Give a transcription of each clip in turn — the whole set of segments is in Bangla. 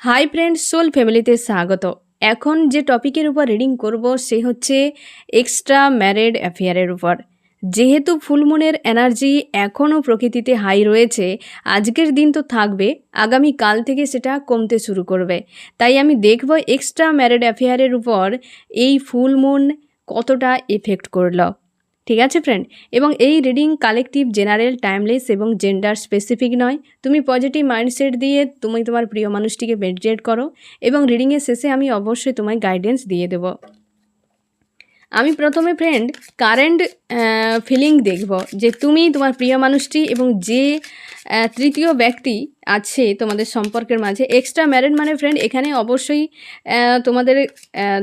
হাই ফ্রেন্ডস সোল ফ্যামিলিতে স্বাগত। এখন যে টপিকের উপর রিডিং করব, সে হচ্ছে এক্সট্রা ম্যারেড অ্যাফেয়ারের উপর। যেহেতু ফুলমুনের এনার্জি এখনও প্রকৃতিতে হাই রয়েছে, আজকের দিন তো থাকবে, আগামী কাল থেকে সেটা কমতে শুরু করবে। তাই আমি দেখব এক্সট্রা ম্যারেড অ্যাফেয়ারের উপর এই ফুলমুন কতটা এফেক্ট করল। ঠিক আছে ফ্রেন্ড এবং এই রিডিং কালেকটিভ জেনারেল টাইমলেস এবং জেন্ডার স্পেসিফিক নয়। তুমি পজিটিভ মাইন্ডসেট দিয়ে তুমি তোমার প্রিয় মানুষটিকে মেডিটেট করো এবং রিডিংয়ের শেষে আমি অবশ্যই তোমায় গাইডেন্স দিয়ে দেবো। আমি প্রথমে ফ্রেন্ড কারেন্ট ফিলিং দেখব যে তুমি তোমার প্রিয় মানুষটি এবং যে তৃতীয় ব্যক্তি আছে তোমাদের সম্পর্কের মাঝে এক্সট্রা ম্যারেড মানে ফ্রেন্ড এখানে অবশ্যই তোমাদের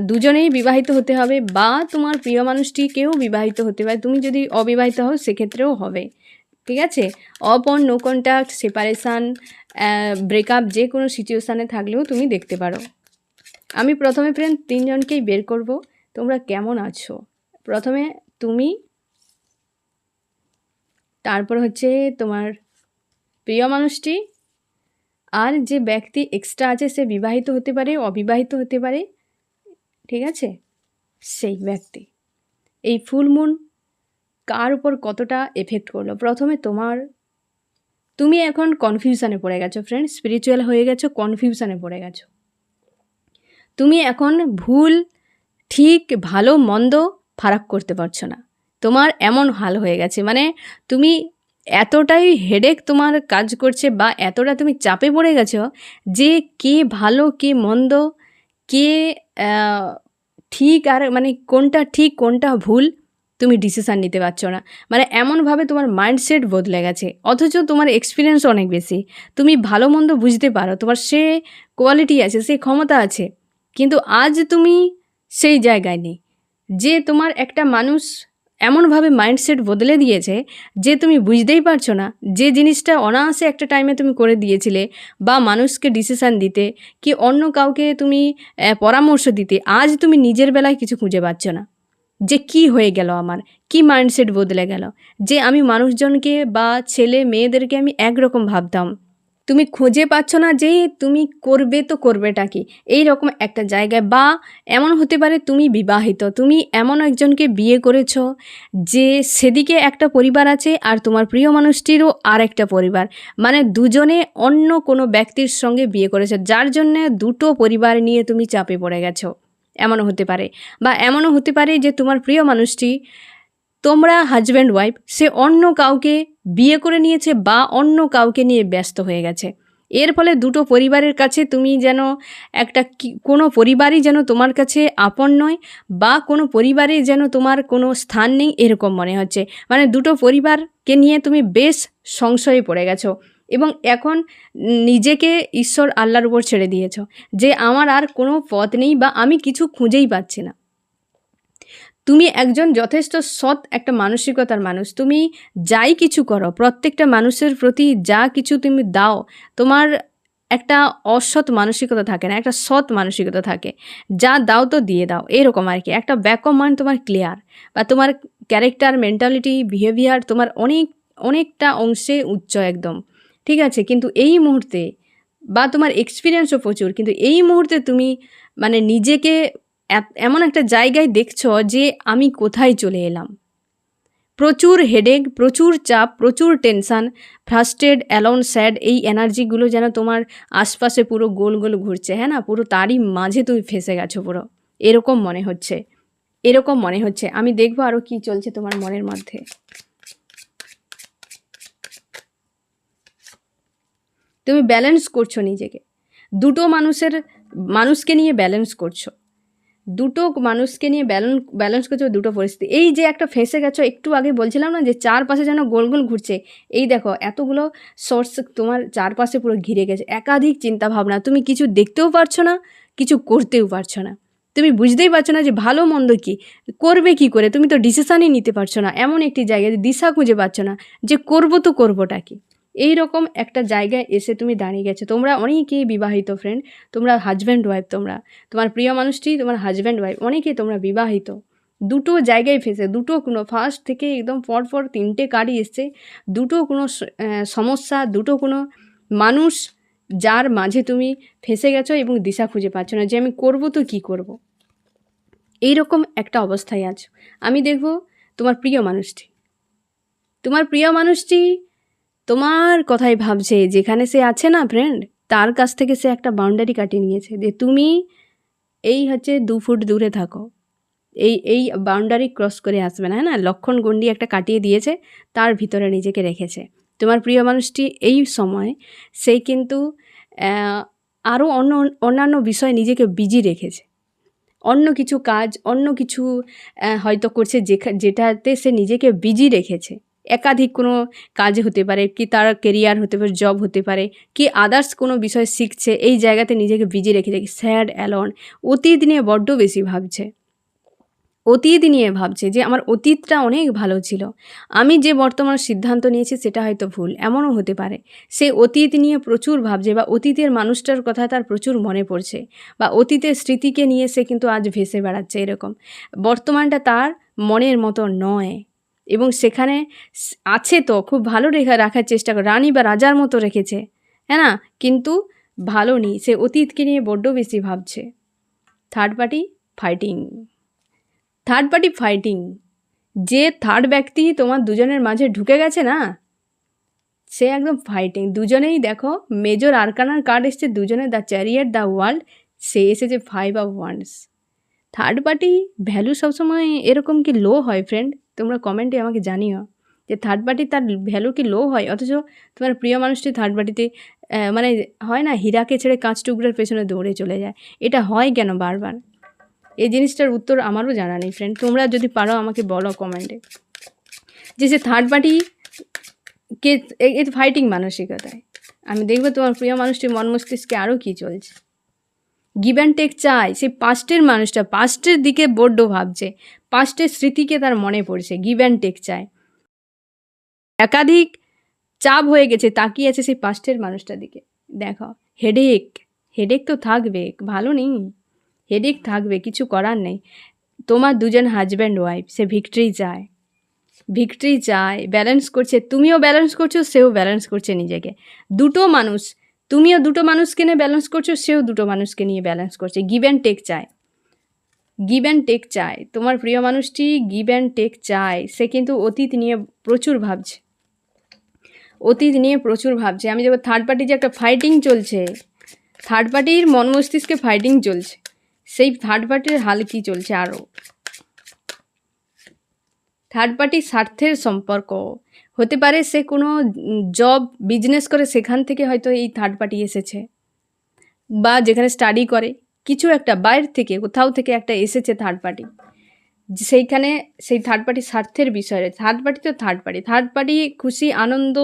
দুজনেই বিবাহিত হতে হবে বা তোমার প্রিয় মানুষটি কেউ বিবাহিত হতে পারে। তুমি যদি অবিবাহিত হও, সেক্ষেত্রেও হবে। ঠিক আছে? অপ open no contact separation breakup যে কোনো সিচুয়েশানে থাকলেও তুমি দেখতে পারো। আমি প্রথমে ফ্রেন্ড তিনজনকেই বের করব। তোমরা কেমন আছো? প্রথমে তুমি, তারপর হচ্ছে তোমার প্রিয় মানুষটি, আর যে ব্যক্তি এক্সট্রা আছে সে বিবাহিত হতে পারে, অবিবাহিত হতে পারে, ঠিক আছে? সেই ব্যক্তি। এই ফুল মুন কার উপর কতটা এফেক্ট করল? প্রথমে তোমার, তুমি এখন কনফিউশানে পড়ে গেছো ফ্রেন্ড স্পিরিচুয়াল হয়ে গেছো কনফিউশানে পড়ে গেছো। তুমি এখন ভুল ঠিক ভালো, মন্দ ফারাক করতে পারছ না। তোমার এমন হাল হয়ে গেছে। মানে তুমি এতটাই হেডেক তোমার কাজ করছে বা এতটা তুমি চাপে পড়ে গেছো যে কে ভালো, কে মন্দ, কে ঠিক আর মানে কোনটা ঠিক, কোনটা ভুল তুমি ডিসিশান নিতে পারছ না। মানে এমনভাবে তোমার মাইন্ডসেট বদলে গেছে। অথচ তোমার এক্সপিরিয়েন্স অনেক বেশি। তুমি ভালো, মন্দ বুঝতে পারো। তোমার সে কোয়ালিটি আছে, সে ক্ষমতা আছে। কিন্তু আজ তুমি সেই জায়গায় নেই। যে তোমার একটা মানুষ এমনভাবে মাইন্ডসেট বদলে দিয়েছে যে তুমি বুঝতেই পারছ না যে জিনিসটা অনায়াসে একটা টাইমে তুমি করে দিয়েছিলে বা মানুষকে ডিসিশান দিতে কি অন্য কাউকে তুমি পরামর্শ দিতে, আজ তুমি নিজের বেলায় কিছু খুঁজে পাচ্ছ না। যে কি হয়ে গেল আমার? কি মাইন্ডসেট বদলে গেল? যে আমি মানুষজনকে বা ছেলে মেয়েদেরকে আমি একরকম ভাবতাম। তুমি খুঁজে পাচ্ছ না যে তুমি করবে তো করবেটা কি? এই রকম একটা জায়গায় বা এমন হতে পারে তুমি বিবাহিত, তুমি এমন একজনকে বিয়ে করেছ যে সেদিকে একটা পরিবার আছে আর তোমার প্রিয় মানুষটিরও আর একটা পরিবার। মানে দুজনে অন্য কোনো ব্যক্তির সঙ্গে বিয়ে করেছ, যার জন্যে দুটো পরিবার নিয়ে তুমি চাপে পড়ে গেছো। এমনও হতে পারে বা এমনও হতে পারে যে তোমার প্রিয় মানুষটি তোমরা হাজব্যান্ড ওয়াইফ সে অন্য কাউকে বিয়ে করে নিয়েছে বা অন্য কাউকে নিয়ে ব্যস্ত হয়ে গেছে। এর ফলে দুটো পরিবারের কাছে তুমি যেন একটা কোনো পরিবারই যেন তোমার কাছে আপন নয় বা কোনো পরিবারে যেন তোমার কোনো স্থান নেই এরকম মনে হচ্ছে। মানে দুটো পরিবারকে নিয়ে তুমি বেশ সংশয়ে পড়ে গেছো এবং এখন নিজেকে ঈশ্বর আল্লাহর উপর ছেড়ে দিয়েছ যে আমার আর কোনো পথ নেই বা আমি কিছু খুঁজেই পাচ্ছি না। তুমি একজন যথেষ্ট সৎ একটা মানসিকতার মানুষ। তুমি যাই কিছু করো, প্রত্যেকটা মানুষের প্রতি যা কিছু তুমি দাও, তোমার একটা অসৎ মানসিকতা থাকে না, একটা সৎ মানসিকতা থাকে। যা দাও তো দিয়ে দাও, এরকম আর কি। একটা ব্যাকঅপ মাইন্ড তোমার ক্লিয়ার বা তোমার ক্যারেক্টার মেন্টালিটি বিহেভিয়ার তোমার অনেক, অনেকটা অংশে উচ্চ একদম। ঠিক আছে? কিন্তু এই মুহূর্তে বা তোমার এক্সপিরিয়েন্সও প্রচুর, কিন্তু এই মুহূর্তে তুমি মানে নিজেকে এমন একটা জায়গায় দেখছ যে আমি কোথায় চলে এলাম। প্রচুর হেডেক প্রচুর চাপ, প্রচুর টেনশান ফ্রাস্টেড অ্যালোন স্যাড এই এনার্জিগুলো যেন তোমার আশপাশে পুরো গোল গোল ঘুরছে হ্যাঁ না? পুরো তারই মাঝে তুমি ফেসে গেছো পুরো। এরকম মনে হচ্ছে। এরকম মনে হচ্ছে। আমি দেখব আরও কি চলছে তোমার মনের মধ্যে। তুমি ব্যালেন্স করছ নিজেকে। দুটো মানুষের, মানুষকে নিয়ে ব্যালেন্স করছ। দুটো মানুষকে নিয়ে ব্যালেন্স ব্যালেন্স করছ দুটো পরিস্থিতি। এই যে একটা ফেঁসে গেছো, একটু আগে বলছিলাম না যে চারপাশে যেন গোল গোল ঘুরছে। এই দেখো, এতগুলো সোর্স তোমার চারপাশে পুরো ঘিরে গেছে। একাধিক চিন্তা ভাবনা তুমি কিছু দেখতেও পারছ না, কিছু করতেও পারছ না। তুমি বুঝতেই পারছ না যে ভালো মন্দ কী, করবে কি করে? তুমি তো ডিসিশানই নিতে পারছ না। এমন একটি জায়গায় দিশা খুঁজে পাচ্ছ না যে করব তো করবোটা কি। এই রকম একটা জায়গায় এসে তুমি দাঁড়িয়ে গেছো। তোমরা অনেকেই বিবাহিত ফ্রেন্ড তোমরা হাজব্যান্ড ওয়াইফ তোমরা। তোমার প্রিয় মানুষটি, তোমার হাজব্যান্ড ওয়াইফ অনেকেই তোমরা বিবাহিত। দুটো জায়গায় ফেসে, দুটো কোনো ফার্স্ট থেকে একদম পর পর তিনটে কার্ডই এসছে। দুটো কোনো সমস্যা, দুটো কোনো মানুষ যার মাঝে তুমি ফেঁসে গেছো এবং দিশা খুঁজে পাচ্ছ না যে আমি করব তো কি করব। এইরকম একটা অবস্থায় আছো। আমি দেখব তোমার প্রিয় মানুষটি। তোমার প্রিয় মানুষটি তোমার কথাই ভাবছে, যেখানে সে আছে না ফ্রেন্ড তার কাছ থেকে সে একটা বাউন্ডারি কাটিয়ে নিয়েছে, যে তুমি এই হচ্ছে দু ফুট দূরে থাকো। এই এই বাউন্ডারি ক্রস করে আসবে না হ্যাঁ না? লক্ষণ গণ্ডি একটা কাটিয়ে দিয়েছে, তার ভিতরে নিজেকে রেখেছে। তোমার প্রিয় মানুষটি এই সময় সেই কিন্তু আরও অন্য, অন্যান্য বিষয়ে নিজেকে বিজি রেখেছে। অন্য কিছু কাজ, অন্য কিছু হয়তো করছে, যেখা, যেটাতে সে নিজেকে বিজি রেখেছে। একাধিক কোনো কাজ হতে পারে, কি তার কেরিয়ার হতে পারে জব হতে পারে, কি আদার্স কোনো বিষয় শিখছে, এই জায়গাতে নিজেকে বিজি রেখে রেখে স্যাড অ্যালন অতীত নিয়ে বড্ড বেশি ভাবছে। অতীত নিয়ে ভাবছে যে আমার অতীতটা অনেক ভালো ছিল। আমি যে বর্তমান সিদ্ধান্ত নিয়েছি সেটা হয়তো ভুল, এমনও হতে পারে। সে অতীত নিয়ে প্রচুর ভাবছে বা অতীতের মানুষটার কথা তার প্রচুর মনে পড়ছে বা অতীতের স্মৃতিকে নিয়ে সে কিন্তু আজ ভেসে বেড়াচ্ছে এরকম। বর্তমানটা তার মনের মতো নয়। এবং সেখানে আছে তো, খুব ভালো রেখা রাখার চেষ্টা করে, রানী বা রাজার মতো রেখেছে হ্যাঁ না? কিন্তু ভালো নেই, সে অতীতকে নিয়ে বড্ড বেশি ভাবছে। Third party fighting third party fighting যে থার্ড ব্যক্তি তোমার দুজনের মাঝে ঢুকে গেছে না, সে একদম ফাইটিং দুজনেই দেখো মেজর আরকানার কার্ড এসছে, দুজনে দ্য চ্যারিয়ার দ্য ওয়ার্ল্ড সে এসেছে five of wands third party value সবসময় এরকম কি লো হয় ফ্রেন্ড তোমরা কমেন্টে আমাকে জানিও যে থার্ড পার্টি তার ভ্যালু কি লো হয়? অথচ তোমার প্রিয় মানুষটি থার্ড পার্টিতে মানে হয় না, হীরাকে ছেড়ে কাঁচ টুকরার পেছনে দৌড়ে চলে যায়। এটা হয় কেন বারবার? এই জিনিসটার উত্তর আমারও জানা নেই ফ্রেন্ড তোমরা যদি পারো আমাকে বলো কমেন্টে যে সে থার্ড পার্টি কে ফাইটিং মানসিকতায়। আমি দেখব তোমার প্রিয় মানুষটির মন মস্তিষ্কে আরও কী চলছে। গিভ অ্যান্ড টেক চায়। সেই পাস্টের মানুষটা পাস্টের দিকে বড্ড ভাবছে। পাস্টের স্মৃতিকে তার মনে পড়ছে। গিভ অ্যান্ড টেক চায়। একাধিক চাপ হয়ে গেছে, তাকিয়ে আছে সেই পাস্টের মানুষটার দিকে। দেখো হেডেক হেডেক তো থাকবে, ভালো নেই। হেডেক থাকবে, কিছু করার নেই। তোমার দুজন হাজব্যান্ড ওয়াইফ সে ভিক্টরি চায়। ভিক্টরি চায়। ব্যালেন্স করছে। তুমিও ব্যালেন্স করছ, সেও ব্যালেন্স করছে নিজেকে। দুটো মানুষ তুমিও দুটো মানুষকে নিয়ে ব্যালেন্স করছ, সেও দুটো মানুষকে নিয়ে ব্যালেন্স করছে। গিভ অ্যান্ড টেক চায় গিভ অ্যান্ড টেক চায় তোমার প্রিয় মানুষটি গিভ অ্যান্ড টেক চায়। সে কিন্তু অতীত নিয়ে প্রচুর ভাবছে। অতীত নিয়ে প্রচুর ভাবছে। আমি যখন থার্ড পার্টি যে একটা ফাইটিং চলছে থার্ড পার্টির মন মস্তিষ্কে ফাইটিং চলছে। সেই থার্ড পার্টির হাল কী চলছে আরও থার্ড পার্টি স্বার্থের সম্পর্ক। হতে পারে সে কোনো জব বিজনেস করে সেখান থেকে হয়তো এই থার্ড পার্টি এসেছে। বা যেখানে স্টাডি করে, কিছু একটা বাইরে থেকে, কোথাও থেকে একটা এসেছে থার্ড পার্টি সেইখানে সেই থার্ড পার্টি স্বার্থের বিষয়ে থার্ড পার্টি তো থার্ড পার্টি থার্ড পার্টি খুশি, আনন্দ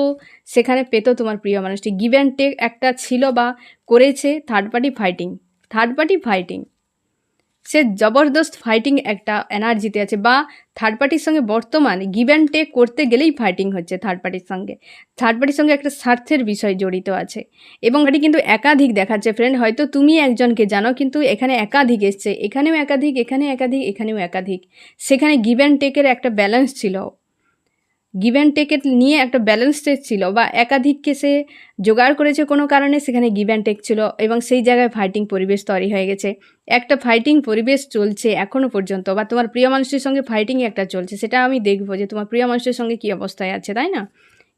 সেখানে পেত তোমার প্রিয় মানুষটি। গিভ অ্যান্ড টেক একটা ছিল বা করেছে third party fighting third party fighting সে জবরদস্ত ফাইটিং একটা এনার্জিতে আছে বা থার্ড পার্টির সঙ্গে বর্তমানে গিভ অ্যান্ড টেক করতে গেলেই ফাইটিং হচ্ছে থার্ড পার্টির সঙ্গে। থার্ড পার্টির সঙ্গে একটা স্বার্থের বিষয় জড়িত আছে। এবং এটি কিন্তু একাধিক দেখাচ্ছে ফ্রেন্ড হয়তো তুমি একজনকে জানো কিন্তু এখানে একাধিক এসছে। এখানেও একাধিক, এখানে একাধিক, এখানেও একাধিক। সেখানে গিভ অ্যান্ড টেকের একটা ব্যালেন্স ছিল। গিভ অ্যান্ড টেকের নিয়ে একটা ব্যালেন্স টেক ছিল বা একাধিককে সে জোগাড় করেছে কোনো কারণে সেখানে গিভ অ্যান্ড টেক ছিল এবং সেই জায়গায় ফাইটিং পরিবেশ তৈরি হয়ে গেছে। একটা ফাইটিং পরিবেশ চলছে এখনও পর্যন্ত বা তোমার প্রিয় মানুষের সঙ্গে ফাইটিং একটা চলছে, সেটা আমি দেখব যে তোমার প্রিয় মানুষের সঙ্গে কী অবস্থায় আছে, তাই না?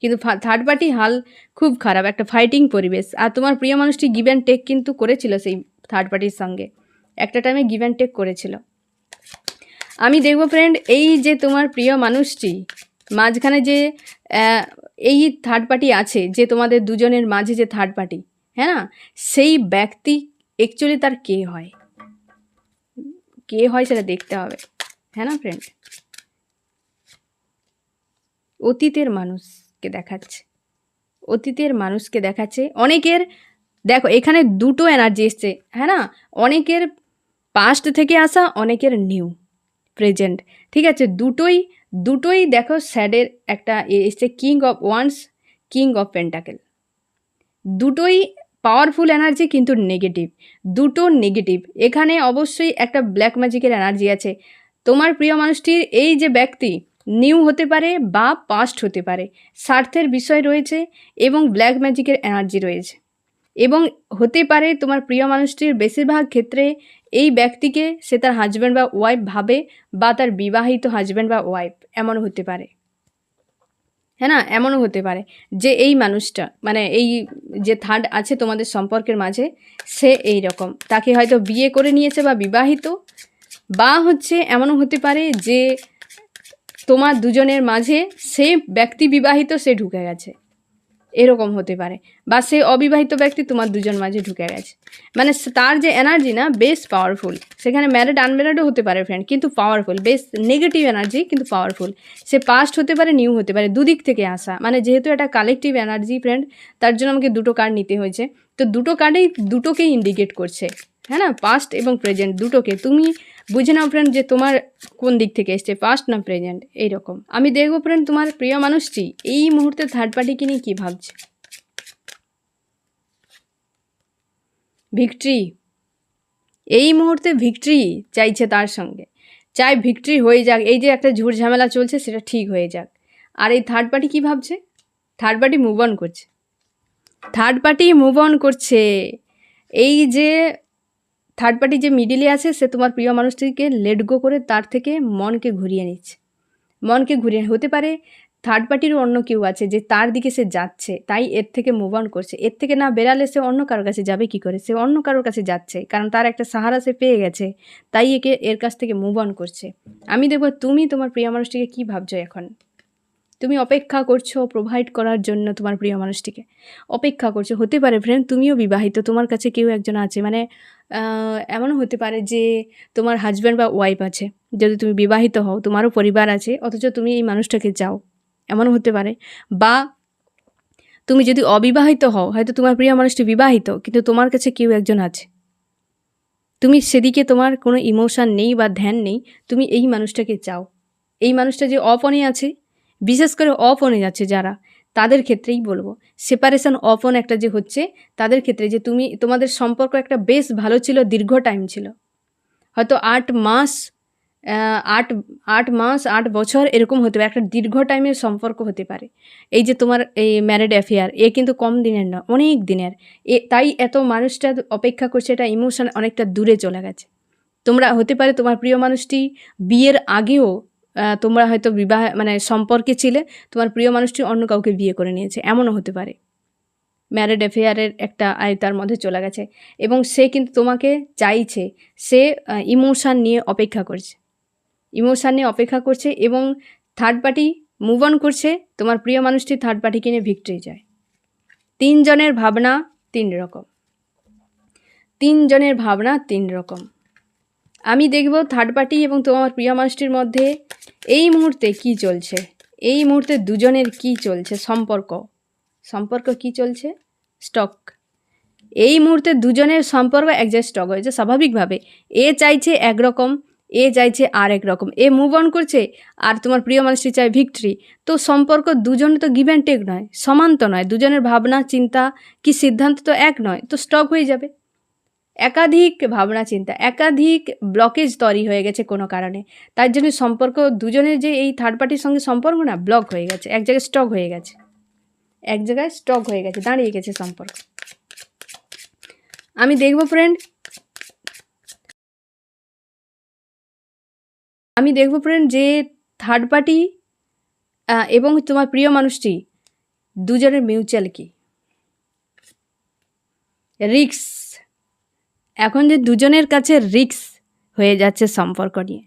কিন্তু থার্ড পার্টি হাল খুব খারাপ, একটা ফাইটিং পরিবেশ। আর তোমার প্রিয় মানুষটি গিভ অ্যান্ড টেক কিন্তু করেছিল সেই থার্ড পার্টির সঙ্গে। একটা টাইমে গিভ অ্যান্ড টেক করেছিল। আমি দেখব ফ্রেন্ড এই যে তোমার প্রিয় মানুষটি মাঝখানে যে এই থার্ড পার্টি আছে, যে তোমাদের দুজনের মাঝে যে থার্ড পার্টি হ্যাঁ? না সেই ব্যক্তি অ্যাকচুয়ালি তার কে হয়? কে হয় সেটা দেখতে হবে হ্যাঁ না ফ্রেন্ড অতীতের মানুষকে দেখাচ্ছে, অতীতের মানুষকে দেখাচ্ছে। অনেকের, দেখো, এখানে দুটো এনার্জি এসছে হ্যাঁ না? অনেকের পাস্ট থেকে আসা, অনেকের নিউ প্রেজেন্ট ঠিক আছে? দুটোই দুটোই দেখো স্যাডের একটা এসছে king of wands king of pentacle দুটোই পাওয়ারফুল এনার্জি কিন্তু নেগেটিভ দুটো নেগেটিভ এখানে অবশ্যই একটা ব্ল্যাক ম্যাজিকের এনার্জি আছে। তোমার প্রিয় মানুষটির এই যে ব্যক্তি নিউ হতে পারে বা পাস্ট হতে পারে, স্বার্থের বিষয় রয়েছে এবং ব্ল্যাক ম্যাজিকের এনার্জি রয়েছে। এবং হতে পারে তোমার প্রিয় মানুষটির বেশিরভাগ ক্ষেত্রে এই ব্যক্তিকে সে তার হাজব্যান্ড বা ওয়াইফ ভাবে বা তার বিবাহিত হাজব্যান্ড বা ওয়াইফ এমনও হতে পারে। হ্যাঁ না? এমনও হতে পারে যে এই মানুষটা মানে এই যে থার্ড আছে তোমাদের সম্পর্কের মাঝে, সে এই রকম। তাকে হয়তো বিয়ে করে নিয়েছে বা বিবাহিত, বা হচ্ছে এমনও হতে পারে যে তোমার দুজনের মাঝে সে ব্যক্তি বিবাহিত, সে ঢুকে গেছে। এরকম হতে পারে। বা সে অবিবাহিত ব্যক্তি তোমার দুজন মাঝে ঢুকে গেছে। মানে তার যে এনার্জি না, বেশ পাওয়ারফুল সেখানে ম্যারেড আনম্যারেডও হতে পারে ফ্রেন্ড কিন্তু পাওয়ারফুল বেশ নেগেটিভ এনার্জি কিন্তু পাওয়ারফুল সে পাস্ট হতে পারে নিউ হতে পারে, দুদিক থেকে আসা। মানে যেহেতু এটা কালেকটিভ এনার্জি ফ্রেন্ড তার জন্য আমাকে দুটো কার্ড নিতে হয়েছে। তো দুটো কার্ডেই দুটোকেই ইন্ডিকেট করছে। হ্যাঁ না? পাস্ট এবং প্রেজেন্ট দুটোকে। তুমি বুঝে নাও ফ্রেন্ড যে তোমার কোন দিক থেকে এসছে পাস্ট না প্রেজেন্ট এইরকম। আমি দেখব ফ্রেন্ড তোমার প্রিয় মানুষটি, এই মুহূর্তে থার্ড পার্টিকে নিয়ে কী ভাবছে? ভিক্টরি এই মুহূর্তে ভিক্টরি চাইছে তার সঙ্গে। চাই ভিক্টরি হয়ে যাক। এই যে একটা ঝুট ঝামেলা চলছে, সেটা ঠিক হয়ে যাক। আর এই থার্ড পার্টি কী ভাবছে? থার্ড পার্টি মুভ অন করছে। থার্ড পার্টি মুভ অন করছে। এই যে থার্ড পার্টি যে মিডিলে আছে, সে তোমার প্রিয় মানুষটিকে লেট গো করে তার থেকে মনকে ঘুরিয়ে নিচ্ছে। মনকে ঘুরিয়ে হতে পারে থার্ড পার্টিরও অন্য কেউ আছে যে তার দিকে সে যাচ্ছে, তাই এর থেকে মুভ অন করছে। এর থেকে না বেরালে সে অন্য কারোর কাছে যাবে কি করে? সে অন্য কারোর কাছে যাচ্ছে, কারণ তার একটা সাহারা সে পেয়ে গেছে, তাই একে এর কাছ থেকে মুভ অন করছে। আমি দেখব তুমি তোমার প্রিয় মানুষটিকে কী ভাবছ এখন? তুমি অপেক্ষা করছ প্রোভাইড করার জন্য তোমার প্রিয় মানুষটিকে। অপেক্ষা করছ, হতে পারে ফ্রেন্ড তুমিও বিবাহিত, তোমার কাছে কেউ একজন আছে। মানে এমনও হতে পারে যে তোমার হাজব্যান্ড বা ওয়াইফ আছে। যদি তুমি বিবাহিত হও, তোমারও পরিবার আছে, অথচ তুমি এই মানুষটাকে চাও। এমনও হতে পারে। বা তুমি যদি অবিবাহিত হও, হয়তো তোমার প্রিয় মানুষটি বিবাহিত, কিন্তু তোমার কাছে কেউ একজন আছে। তুমি সেদিকে তোমার কোনো ইমোশান নেই বা ধ্যান নেই, তুমি এই মানুষটাকে চাও। এই মানুষটা যে অপনে আছে বিশেষ করে অপনে যাচ্ছে যারা, তাদের ক্ষেত্রেই বলব। সেপারেশন অপন একটা যে হচ্ছে, তাদের ক্ষেত্রে যে তুমি, তোমাদের সম্পর্ক একটা বেশ ভালো ছিল, দীর্ঘ টাইম ছিল। হয়তো আট মাস আট আট মাস, আট বছর এরকম হতে পারে, একটা দীর্ঘ টাইমের সম্পর্ক হতে পারে। এই যে তোমার এই ম্যারিড অ্যাফেয়ার এ কিন্তু কম দিনের নয়, অনেক দিনের। এ, তাই এত মানুষটা অপেক্ষা করছে, এটা ইমোশন অনেকটা দূরে চলে গেছে। তোমরা হতে পারে তোমার প্রিয় মানুষটি বিয়ের আগেও তোমরা হয়তো বিবাহ মানে সম্পর্কে ছিলে, তোমার প্রিয় মানুষটি অন্য কাউকে বিয়ে করে নিয়েছে। এমনও হতে পারে। ম্যারিড অ্যাফেয়ারের একটা আয়তার মধ্যে চলে গেছে। এবং সে কিন্তু তোমাকে চাইছে, সে ইমোশান নিয়ে অপেক্ষা করছে। ইমোশান নিয়ে অপেক্ষা করছে এবং থার্ড পার্টি মুভ অন করছে, তোমার প্রিয় মানুষটি থার্ড পার্টিকে নিয়ে ভিক্টরি যায় তিনজনের ভাবনা তিন রকম। তিনজনের ভাবনা তিন রকম। আমি দেখব থার্ড পার্টি এবং তোমার প্রিয় মানুষটির মধ্যে এই মুহূর্তে কি চলছে? এই মুহূর্তে দুজনের কি চলছে? সম্পর্ক। সম্পর্ক কি চলছে? স্টক এই মুহূর্তে দুজনের সম্পর্ক এক জায়গায় স্টক হয়েছে, স্বাভাবিকভাবে। এ চাইছে একরকম, এ চাইছে আর এক রকম। এ মুভ অন করছে আর তোমার প্রিয় মানুষটি চায় ভিক্টরি তো সম্পর্ক দুজনে তো গিভ অ্যান্ড টেক নয়, সমান তো নয়। দুজনের ভাবনা, চিন্তা কি সিদ্ধান্ত তো এক নয়, তো স্টক হয়ে যাবে। একাধিক ভাবনা চিন্তা, একাধিক ব্লকেজ তৈরি হয়ে গেছে কোনো কারণে। তার জন্য সম্পর্ক, দুজনের যে এই থার্ড পার্টির সঙ্গে সম্পর্ক না ব্লক হয়ে গেছে, এক জায়গায় স্টক হয়ে গেছে। এক জায়গায় স্টক হয়ে গেছে, দাঁড়িয়ে গেছে সম্পর্ক। আমি দেখব ফ্রেন্ড আমি দেখব ফ্রেন্ড যে থার্ড পার্টি এবং তোমার প্রিয় মানুষটি, দুজনের মিউচুয়াল কি? রিক্স এখন যে দুজনের কাছে রিক্স হয়ে যাচ্ছে সম্পর্ক নিয়ে,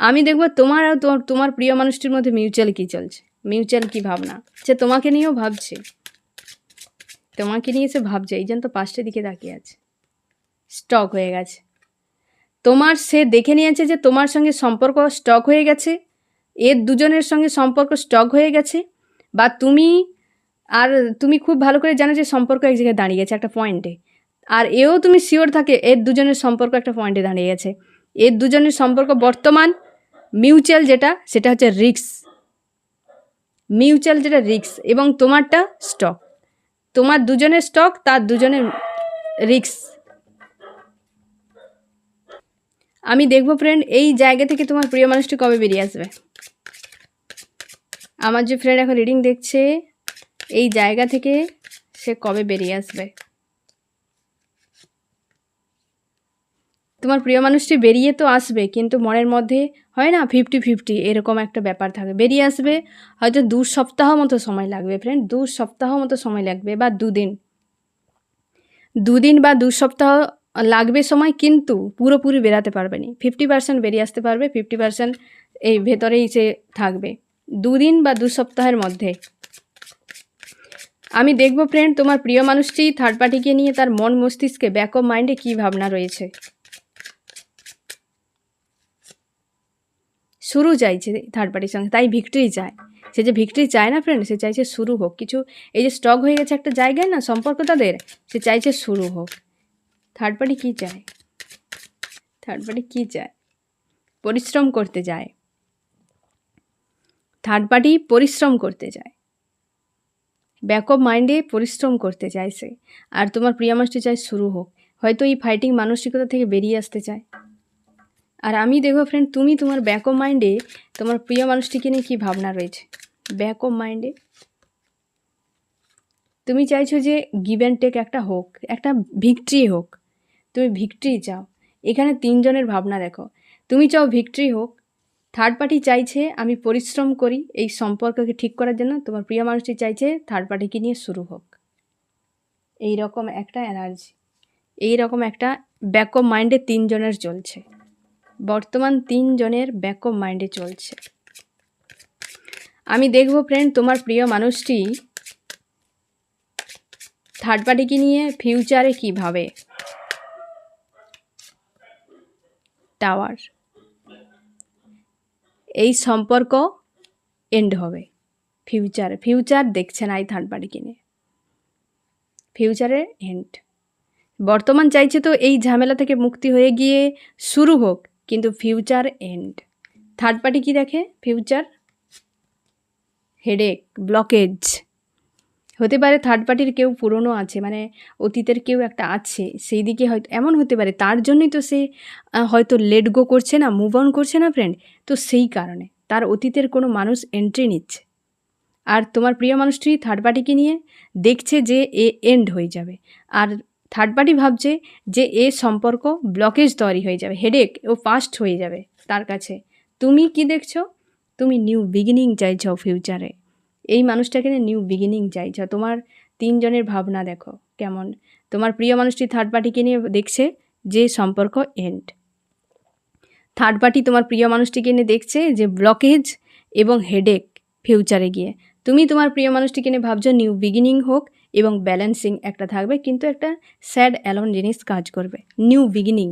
আমি দেখব তোমার আর তোমার তোমার প্রিয় মানুষটির মধ্যে মিউচুয়াল কী চলছে? মিউচুয়াল কী ভাবনা? সে তোমাকে নিয়েও ভাবছে। তোমাকে নিয়ে সে ভাবছে, এই জন্য তো পাঁচটার দিকে তাকিয়ে আছে। স্টক হয়ে গেছে। তোমার সে দেখে নিয়েছে যে তোমার সঙ্গে সম্পর্ক স্টক হয়ে গেছে এর দুজনের সঙ্গে সম্পর্ক স্টক হয়ে গেছে, বা তুমি আর তুমি খুব ভালো করে জানো যে সম্পর্ক এক জায়গায় দাঁড়িয়ে গেছে, একটা পয়েন্টে। আর এও তুমি শিওর থাকে, এর দুজনের সম্পর্ক একটা পয়েন্টে দাঁড়িয়ে গেছে। এর দুজনের সম্পর্ক বর্তমান মিউচুয়াল যেটা, সেটা হচ্ছে রিক্স মিউচুয়াল যেটা রিক্স এবং তোমারটা স্টক তোমার দুজনের স্টক তার দুজনের রিক্স আমি দেখব ফ্রেন্ড এই জায়গা থেকে তোমার প্রিয় মানুষটি কবে বেরিয়ে আসবে? আমার যে ফ্রেন্ড এখন রিডিং দেখছে, এই জায়গা থেকে সে কবে বেরিয়ে আসবে? তোমার প্রিয় মানুষটি বেরিয়ে তো আসবে, কিন্তু মনের মধ্যে হয় না ফিফটি ফিফটি এরকম একটা ব্যাপার থাকে। বেরিয়ে আসবে, হয়তো দু সপ্তাহ মতো সময় লাগবে ফ্রেন্ড দু সপ্তাহ মতো সময় লাগবে বা দুদিন। দুদিন বা দু সপ্তাহ লাগবে সময়, কিন্তু পুরোপুরি বেরাতে পারবে না। ফিফটি পার্সেন্ট বেরিয়ে আসতে পারবে ফিফটি পার্সেন্ট এই ভেতরেই সে থাকবে। দুদিন বা দু সপ্তাহের মধ্যে। আমি দেখব ফ্রেন্ড তোমার প্রিয় মানুষটি থার্ড পার্টিকে নিয়ে তার মন মস্তিষ্কে ব্যাক অফ মাইন্ডে কী ভাবনা রয়েছে। শুরু চাইছে থার্ড পার্টির সঙ্গে, তাই ভিক্টরি চায়। সে যে ভিক্টরি চায় না ফ্রেন্ড সে চাইছে শুরু হোক। কিছু, এই যে স্টক হয়ে গেছে একটা জায়গায় না, সম্পর্ক তাদের, সে চাইছে শুরু হোক। থার্ড পার্টি কী চায়? থার্ড পার্টি কী চায়? পরিশ্রম করতে যায় থার্ড পার্টি পরিশ্রম করতে যায় ব্যাক অফ মাইন্ডে পরিশ্রম করতে চায় সে আর তোমার প্রিয় মানুষটি চায় শুরু হোক। হয়তো এই ফাইটিং মানসিকতা থেকে বেরিয়ে আসতে চায়। আর আমি দেখো ফ্রেন্ড তুমি তোমার ব্যাক অফ মাইন্ডে তোমার প্রিয় মানুষটিকে নিয়ে কী ভাবনা রয়েছে? ব্যাক অফ মাইন্ডে তুমি চাইছো যে গিভ অ্যান্ড টেক একটা হোক, একটা ভিক্টরি হোক। তুমি ভিক্টরি চাও। এখানে তিনজনের ভাবনা দেখো। তুমি চাও ভিক্টরি হোক। থার্ড পার্টি চাইছে আমি পরিশ্রম করি এই সম্পর্ককে ঠিক করার জন্য। তোমার প্রিয় মানুষটি চাইছে থার্ড পার্টিকে নিয়ে শুরু হোক। এই রকম একটা এনার্জি এই রকম একটা ব্যাক অফ মাইন্ডে তিনজনের চলছে। বর্তমান তিনজনের ব্যাক মাইন্ডে চলছে। আমি দেখব ফ্রেন্ড তোমার প্রিয় মানুষটি থার্ড পার্টিকে নিয়ে ফিউচারে কী ভাবে? টাওয়ার এই সম্পর্ক এন্ড হবে। ফিউচার ফিউচার দেখছে না এই থার্ড পার্টিকে নিয়ে। ফিউচারে এন্ড বর্তমান চাইছে তো এই ঝামেলা থেকে মুক্তি হয়ে গিয়ে শুরু হোক। কিন্তু ফিউচার এন্ড থার্ড পার্টি কি দেখে? ফিউচার হেডেক ব্লকেজ হতে পারে থার্ড পার্টির কেউ পুরনো আছে মানে অতীতের কেউ একটা আছে, সেই দিকে হয়তো, এমন হতে পারে, তার জন্যই তো সে হয়তো লেট গো করছে না মুভ অন করছে না ফ্রেন্ড তো সেই কারণে। তার অতীতের কোনো মানুষ এন্ট্রি নিচ্ছে। আর তোমার প্রিয় মানুষটি থার্ড পার্টিকে নিয়ে দেখছে যে এ এন্ড হয়ে যাবে। আর থার্ড পার্টি ভাবছে যে এ সম্পর্ক ব্লকেজ তৈরি হয়ে যাবে হেডেক ও ফাস্ট হয়ে যাবে তার কাছে। তুমি কি দেখছ? তুমি নিউ বিগিনিং চাইছো ফিউচারে এই মানুষটাকে নিয়ে নিউ বিগিনিং চাইছো। তোমার তিনজনের ভাবনা দেখো কেমন। তোমার প্রিয় মানুষটি থার্ড পার্টিকে নিয়ে দেখছে যে সম্পর্ক এন্ড থার্ড পার্টি তোমার প্রিয় মানুষটিকে নিয়ে দেখছে যে ব্লকেজ এবং হেডেক ফিউচারে গিয়ে। তুমি তোমার প্রিয় মানুষটিকে নিয়ে ভাবছ নিউ বিগিনিং হোক এবং ব্যালেন্সিং একটা থাকবে, কিন্তু একটা স্যাড অ্যালন জিনিস কাজ করবে। নিউ বিগিনিং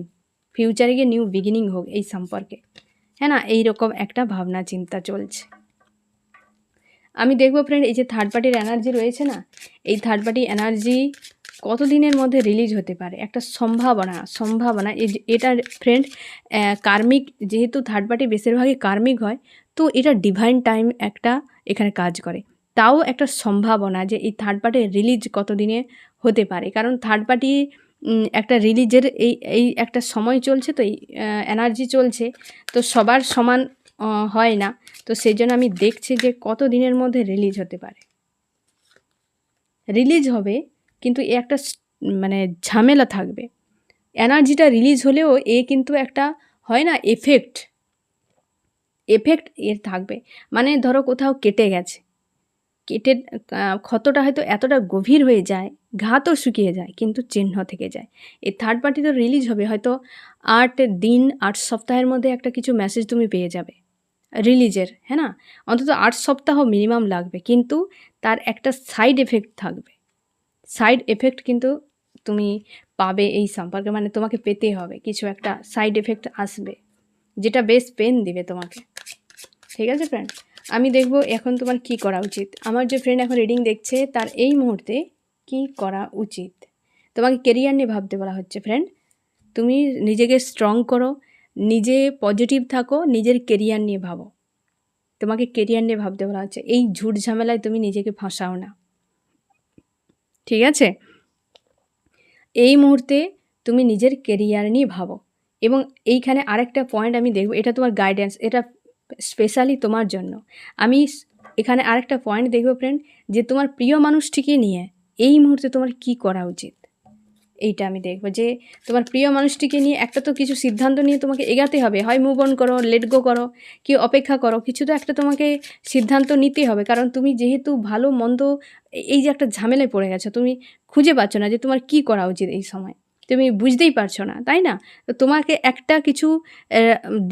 ফিউচারে গিয়ে নিউ বিগিনিং হোক এই সম্পর্কে। হ্যাঁ না? এইরকম একটা ভাবনা চিন্তা চলছে। আমি দেখব ফ্রেন্ড এই যে থার্ড পার্টির এনার্জি রয়েছে না, এই থার্ড পার্টি এনার্জি কতদিনের মধ্যে রিলিজ হতে পারে? একটা সম্ভাবনা সম্ভাবনা। এটা ফ্রেন্ড কার্মিক যেহেতু থার্ড পার্টি বেশিরভাগই কার্মিক হয়, তো এটা ডিভাইন টাইম একটা এখানে কাজ করে। তাও একটা সম্ভাবনা যে এই থার্ড পার্টির রিলিজ কতদিনে হতে পারে। কারণ থার্ড পার্টি একটা রিলিজের এই এই একটা সময় চলছে তো, এই এনার্জি চলছে, তো সবার সমান হয় না। তো সেই জন্য আমি দেখছি যে কত দিনের মধ্যে রিলিজ হতে পারে। রিলিজ হবে, কিন্তু এ একটা মানে ঝামেলা থাকবে। এনার্জিটা রিলিজ হলেও এ কিন্তু একটা হয় না এফেক্ট এফেক্ট এর থাকবে। মানে ধরো কোথাও কেটে গেছে। কেটে ক্ষতটা হয়তো এতটা গভীর হয়ে যায় ঘা তো শুকিয়ে যায়, কিন্তু চিহ্ন থেকে যায়। এই থার্ড পার্টি তো রিলিজ হবে, হয়তো আট দিন, আট সপ্তাহের মধ্যে একটা কিছু মেসেজ তুমি পেয়ে যাবে। রিলিজের হ্যাঁ না? অন্তত আট সপ্তাহ মিনিমাম লাগবে, কিন্তু তার একটা সাইড এফেক্ট থাকবে। সাইড এফেক্ট কিন্তু তুমি পাবে এই সম্পর্কে মানে তোমাকে পেতে হবে, কিছু একটা সাইড এফেক্ট আসবে, যেটা বেশ পেন দিবে তোমাকে। ঠিক আছে ফ্রেন্ড আমি দেখব এখন তোমার কি করা উচিত। আমার যে ফ্রেন্ড এখন রিডিং দেখছে, তার এই মুহূর্তে কি করা উচিত? তোমাকে কেরিয়ার নিয়ে ভাবতে বলা হচ্ছে ফ্রেন্ড তুমি নিজেকে স্ট্রং করো, নিজে পজিটিভ থাকো, নিজের কেরিয়ার নিয়ে ভাবো। তোমাকে কেরিয়ার নিয়ে ভাবতে বলা হচ্ছে। এই ঝুট ঝামেলায় তুমি নিজেকে ফাঁসাও না। ঠিক আছে? এই মুহূর্তে তুমি নিজের কেরিয়ার নিয়ে ভাবো। এবং এইখানে আরেকটা পয়েন্ট আমি দেখব, এটা তোমার গাইডেন্স এটা স্পেশালি তোমার জন্য। আমি এখানে আরেকটা পয়েন্ট দেখব ফ্রেন্ড যে তোমার প্রিয় মানুষটিকে নিয়ে এই মুহূর্তে তোমার কি করা উচিত? এইটা আমি দেখব যে তোমার প্রিয় মানুষটিকে নিয়ে একটা তো কিছু সিদ্ধান্ত নিয়ে তোমাকে এগাতে হবে। হয় মুভ অন করো লেট গো করো, কি অপেক্ষা করো, কিছু তো একটা তোমাকে সিদ্ধান্ত নিতেই হবে। কারণ তুমি যেহেতু ভালো, মন্দ, এই যে একটা ঝামেলায় পড়ে গেছো, তুমি খুঁজে পাচ্ছ না যে তোমার কি করা উচিত এই সময়। তুমি বুঝতেই পারছ না, তাই না? তো তোমাকে একটা কিছু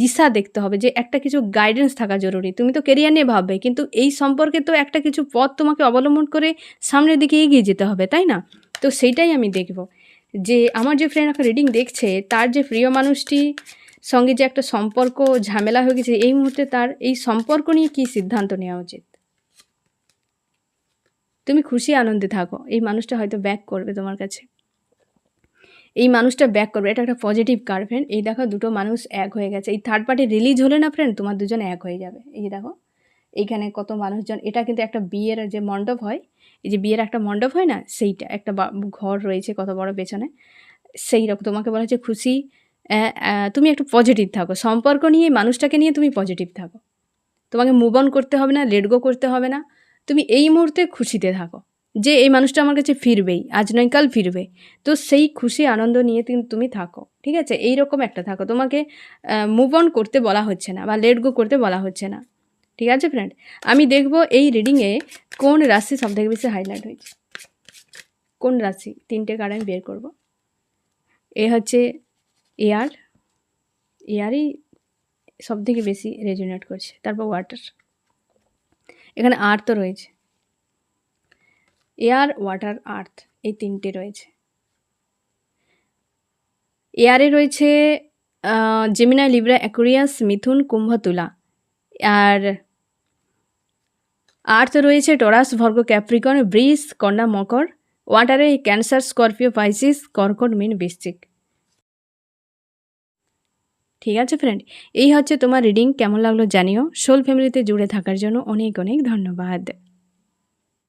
দিশা দেখতে হবে যে একটা কিছু গাইডেন্স থাকা জরুরি। তুমি তো কেরিয়ার নিয়ে ভাববে, কিন্তু এই সম্পর্কে তো একটা কিছু পথ তোমাকে অবলম্বন করে সামনের দিকে এগিয়ে যেতে হবে, তাই না? তো সেইটাই আমি দেখব। যে আমার যে ফ্রেন্ড একটা রিডিং দেখছে, তার যে প্রিয় মানুষটি সঙ্গে যে একটা সম্পর্ক ঝামেলা হয়ে গেছে, এই মুহূর্তে তার এই সম্পর্ক নিয়ে কী সিদ্ধান্ত নেওয়া উচিত? তুমি খুশি, আনন্দে থাকো। এই মানুষটা হয়তো ব্যাক করবে তোমার কাছে। এই মানুষটা ব্যাক করবে। এটা একটা পজিটিভ কার ফ্রেন্ড এই দেখো দুটো মানুষ এক হয়ে গেছে। এই থার্ড পার্টি রিলিজ হলে না ফ্রেন্ড তোমার দুজন এক হয়ে যাবে। এই দেখো, এইখানে কত মানুষজন। এটা কিন্তু একটা বিয়ের যে মণ্ডপ হয়, এই যে বিয়ের একটা মণ্ডপ হয় না, সেইটা একটা ঘর রয়েছে কত বড় পেছনে। সেই রকম, তোমাকে বলা হচ্ছে খুশি। তুমি একটু পজিটিভ থাকো। সম্পর্ক নিয়ে মানুষটাকে নিয়ে তুমি পজিটিভ থাকো। তোমাকে মুভ অন করতে হবে না লেট গো করতে হবে না। তুমি এই মুহূর্তে খুশিতে থাকো। যে এই মানুষটা আমার কাছে ফিরবেই, আজ নয় কাল ফিরবে। তো সেই খুশি, আনন্দ নিয়ে কিন্তু তুমি থাকো, ঠিক আছে? এই রকম একটা থাকো। তোমাকে মুভ অন করতে বলা হচ্ছে না বা লেট গো করতে বলা হচ্ছে না, ঠিক আছে ফ্রেন্ড আমি দেখব এই রিডিংয়ে কোন রাশি সবথেকে বেশি হাইলাইট হয়েছে। কোন রাশি? তিনটে কার্ড আমি বের করব। এ হচ্ছে এয়ার এয়ারই সব থেকে বেশি রেজুনেট করছে, তারপর ওয়াটার এখানে আর্ট তো রয়েছে। এয়ার, ওয়াটার, আর্থ এই তিনটে রয়েছে। এয়ারে রয়েছে জেমিনা লিব্রা, অ্যাকুরিয়াস, মিথুন, কুম্ভ, তুলা। আর আর্থ রয়েছে টরাস, ভর্গ, ক্যাপ্রিকন ব্রিজ কন্যা, মকর। ওয়াটারে ক্যান্সার, স্করপিও, পাইসিস, কর্কট, মিন, বৃশ্চিক। ঠিক আছে ফ্রেন্ড এই হচ্ছে তোমার রিডিং কেমন লাগল জানিও। সোল ফ্যামিলিতে জুড়ে থাকার জন্য অনেক অনেক ধন্যবাদ।